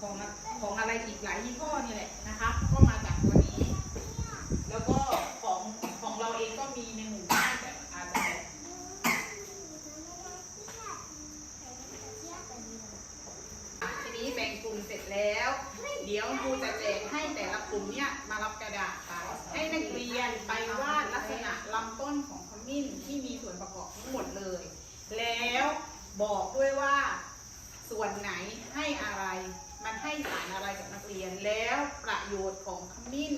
ของของอะไรอีกหลายยี่ห้อนี่แหละนะคะก็มาจากตัวนี้ แล้วก็ของของเราเองก็มีในหมู่บ้านแต่อาจจะทีนี้แบ่งกลุ่มเสร็จแล้ว เดี๋ยวครูจะแจกให้แต่ละกลุ่มเนี่ยมารับกระดาษไปให้นักเรียนไปวาดลักษณะลำต้นของขมิ้นที่มีส่วนประกอบทั้งหมดเลย แล้วบอกด้วยว่าส่วนไหนให้อะไร มันให้สารอะไรกับนักเรียนแล้วประโยชน์ของขมิ้น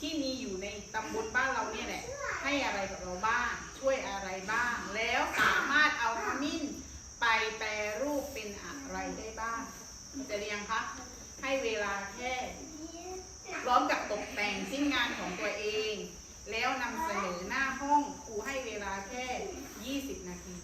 ที่มีอยู่ในตำบลบ้านเราเนี่ยแหละให้อะไรกับเราบ้างช่วยอะไรบ้าง แล้วสามารถเอาขมิ้นไปแปรรูปเป็นอะไรได้บ้างจะเรียงคะให้เวลาแค่พร้อมกับตกแต่งชิ้นงานของตัวเอง แล้วนำเสนอหน้าห้องครูให้เวลาแค่ 20 นาที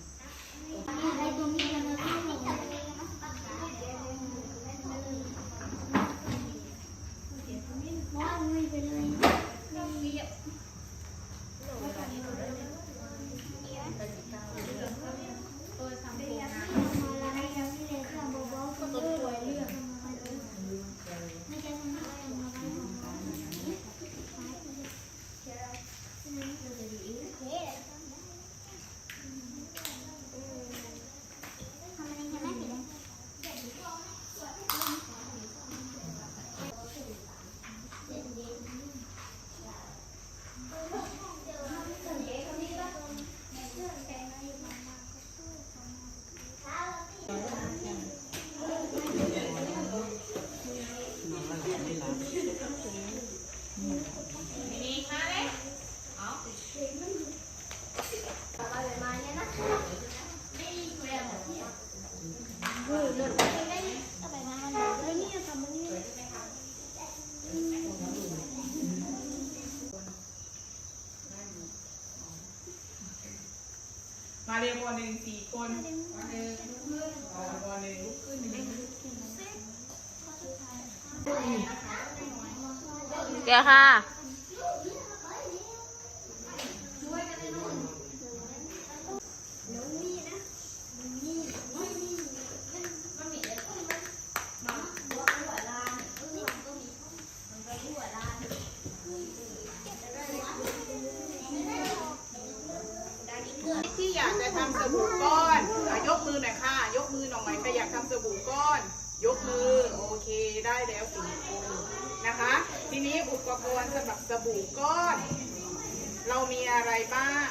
นี่มาเลยเอา มา เรียนวันหนึ่งสี่คนมาหนึ่งลุกขึ้นอ๋อวันหนึ่งลุกขึ้นหนึ่งเดี๋ยวค่ะ ที่อยากจะทำสบู่ก้อนอะยกมือหน่อยค่ะ ยกมือหน่อยใครอยากทำสบู่ก้อน ยกมือโอเคได้แล้วสี่คนนะคะ ทีนี้อุปกรณ์สำหรับสบู่ก้อน เรามีอะไรบ้าง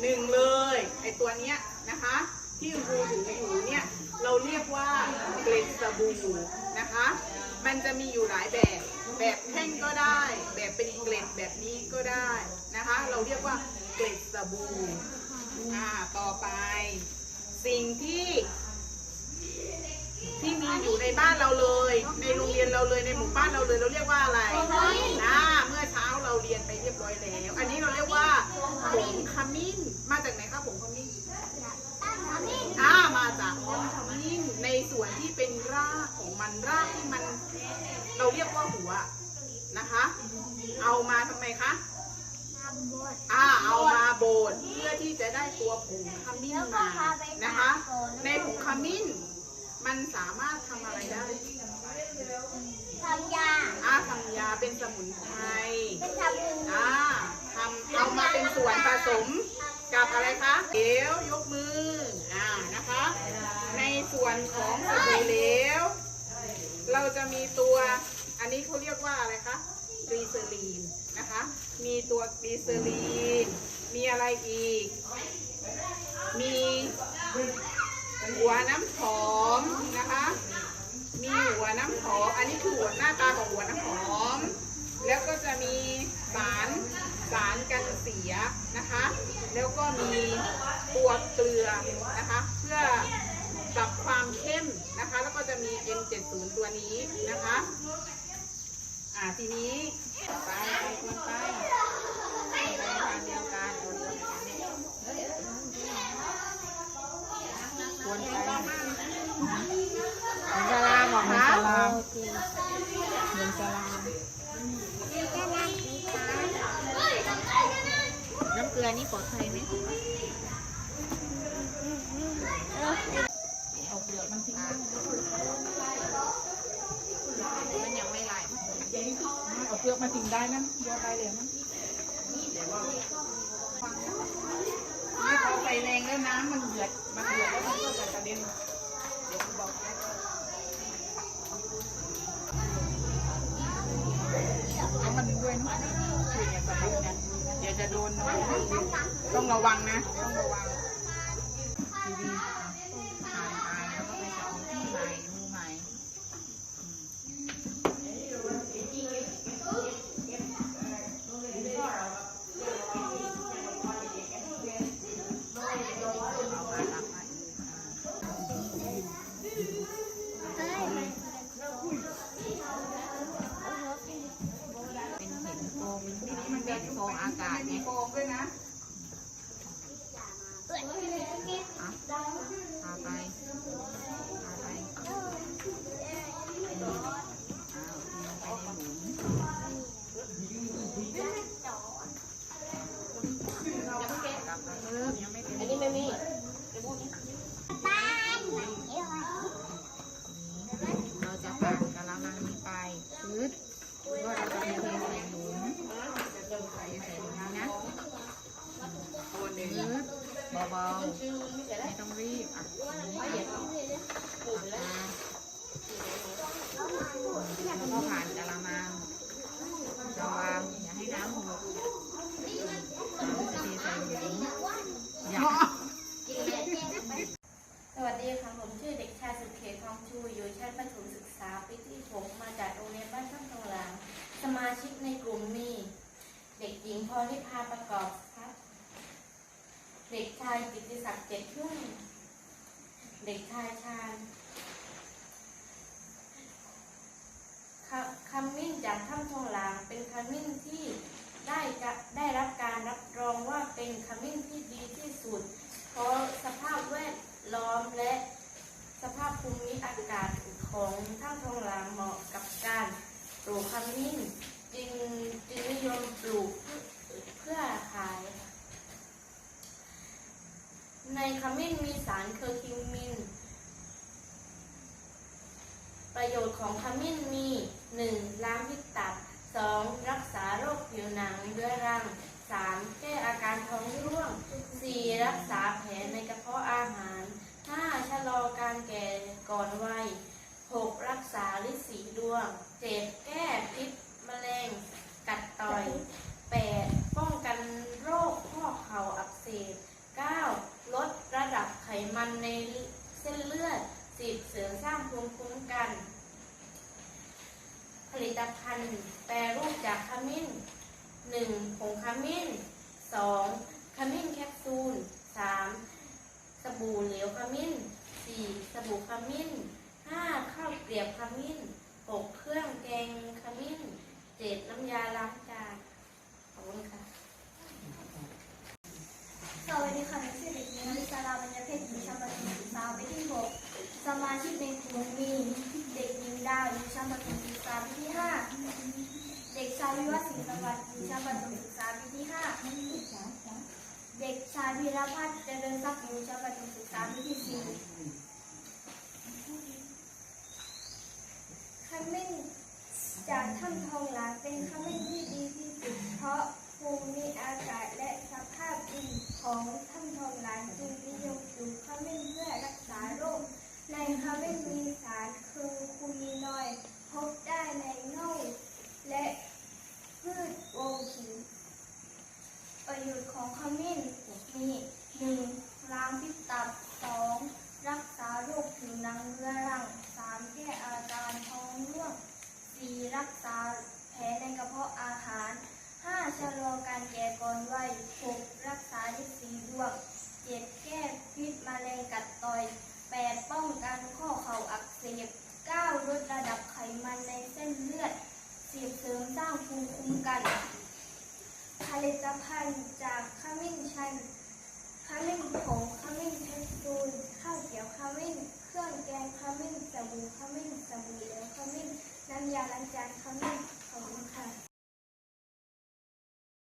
หนึ่งเลยไอตัวเนี้ยนะคะ ที่ครูถืออยู่เนี่ยเราเรียกว่าเกล็ดสบู่นะคะ มันจะมีอยู่หลายแบบ แบบแท่งก็ได้ แบบเป็นเกล็ดแบบนี้ก็ได้นะคะ เราเรียกว่าเกล็ดสบู่อ่าต่อไป สิ่งที่ ที่มีอยู่ในบ้านเราเลย ในโรงเรียนเราเลยในหมู่บ้านเราเลยเราเรียกว่าอะไรนะเมื่อเช้าเราเรียนไปเรียบร้อยแล้ว อันนี้เราเรียกว่าผงขมิ้นมาจากไหนคะผงขมิ้นอ่ามาจากผงขมิ้นในส่วนที่เป็นรากของมันรากที่มัน เราเรียกว่าหัวนะคะ เอามาทำไมคะอ่าเอามาโบดเพื่อที่จะได้ตัวผงขมิ้นมานะคะ ในผงขมิ้น มันสามารถทำอะไรได้ทำยา อ่าทำยาเป็นสมุนไพรเป็นทำบุญอ่าทำเอามาเป็นส่วนผสมกับอะไรคะเหลวยกมือ อ่า นะคะ ในส่วนของสบู่เหลว เราจะมีตัว อันนี้เขาเรียกว่าอะไรคะกรีเซอรีนนะคะ มีตัวกรีเซอรีน มีอะไรอีก มี หัวน้ำหอมนะคะ มีหัวน้ำหอม อันนี้คือหัวหน้าตาของหัวน้ำหอม แล้วก็จะมีสารสารกันเสียนะคะ แล้วก็มีตัวเกลือนะคะ เพื่อปรับความเข้มนะคะ แล้วก็จะมี M70 ตัวนี้นะคะ อ่าทีนี้ ปลอดภัยไหมเอาเปลือกมันทิ้งมันยังไม่ลายเอาเปลือกมาทิ้งได้นั่นโยนไปเลยนะนี่เขาไปแรงแล้วน้ำมันเดือดมันเดือด ต้องระวังนะ ต้องระวังดีๆผ่านไปแล้วก็ไปจับที่ใหม่มือใหม่เป็นเห็นโฟมมันเป็นโฟมอากาศไงโฟมด้วยนะ อะพาไปพาไปอืมอ้าไปในหลุมกลับมาเพิ่มยังไม่เป็นอันนี้ไม่มีเราจะผ่านกะละมังนี้ไปพืดก็เราจะไปเทใส่หลุมเทใส่หลุมนี้นะ ตัวหนึ่ง พืดเบาๆไม่ต้องรีบอะอันนี้อะแล้ว ก็ผ่านกะละมังระวังอย่าให้น้ำหกเราจะเทใส่หลุมอย่าสวัสดีค่ะ ผมชื่อเด็กชายสุเขตทองชู อยู่ชั้นประถมศึกษาปีที่หกมาจากโรงเรียนบ้านช่องทองหลางสมาชิกในกลุ่มมี เด็กหญิงพรนิพาประกอบครับ เด็กชายกิติศักดิ์เจ็ดทุ่ง เด็กชายชาญคำมิ้นจากถ้ำทองหลางเป็นขมิ้นที่ได้จะได้รับการรับรองว่าเป็นขมิ้นที่ดีที่สุด เพราะสภาพแวดล้อมและสภาพภูมิอากาศของถ้ำทองหลางเหมาะกับการปลูกขมิ้นจึงจึงนิยมปลูกเพื่อขายค่ะใน ขมิ้นมีสารเคอร์คิวมิน ประโยชน์ของขมิ้นมี 1. ล้างพิษตับ 2. รักษาโรคผิวหนังเรื้อรัง 3. แก้อาการท้องร่วง 4. รักษาแผลในกระเพาะอาหาร 5. ชะลอการแก่ก่อนวัย 6. รักษาลินสีดวง 7. แก้พิษแมลง กัดต่อย 8. ป้องกันโรคข้อเข่าอักเสบ 9. ลดระดับไขมันในเส้นเลือด 10. เสริมสร้างภู มิคุ้มกัน ผลิตภัณฑ์แปรรูปจากขมิ้น 1. ผงขมิ้น 2. ขมิ้นแคปซูล 3. สบู่เหลวขมิ้น 4. สบู่ขมิ้น 5. ข้าวเกลียบขมิ้น 6. เครื่องแกงขมิ้นำยาล้างจาน ขอบคุณค่ะ สวัสดีค่ะหนูชื่อเด็กหญิงอลิสาราบรรยาเพชรอยู่ชั้นประถมศึกษาปีที่หกสมาชิกในกลุ่มมี เด็กหญิงดาวอยู่ชั้นประถมศึกษาปีที่ห้าเด็กชายวิวัฒน์ศรีสวัสดิ์อยู่ชั้นประถมศึกษาปีที่ห้าเด็ก ชายพีรพัฒน์เจริญทรัพย์อยู่ชั้นประถมศึกษาปีที่สี่ขมิ้นจากถ้ำทองหลางเป็นขมิ้นที่ดีที่สุดเพราะภูมิอากาศและสภาพดินของถ้ำทองหลางจึง 4. รักษาแผลในกระเพาะอาหาร 5. ชะลอการแก่ก่อนวัย 6. รักษาฤทธิ์สีดวง 7. แก้พิษมะเร็งกัดต่อย 8. ป้องกันข้อเข่าอักเสบ 9. ลดระดับไขมันในเส้นเลือด 10. เสริมสร้างภูมิคุ้มกัน ผลิตภัณฑ์จากขมิ้นชันขมิ้นผงขมิ้นเพชรูนข้าวเขียวขมิ้น เครื่องแกงขมิ้นสบู่ขมิ้นสบู่เหลวขมิ้น น้ำยาล้างจานเขมิ้นขอบคุณค่ะ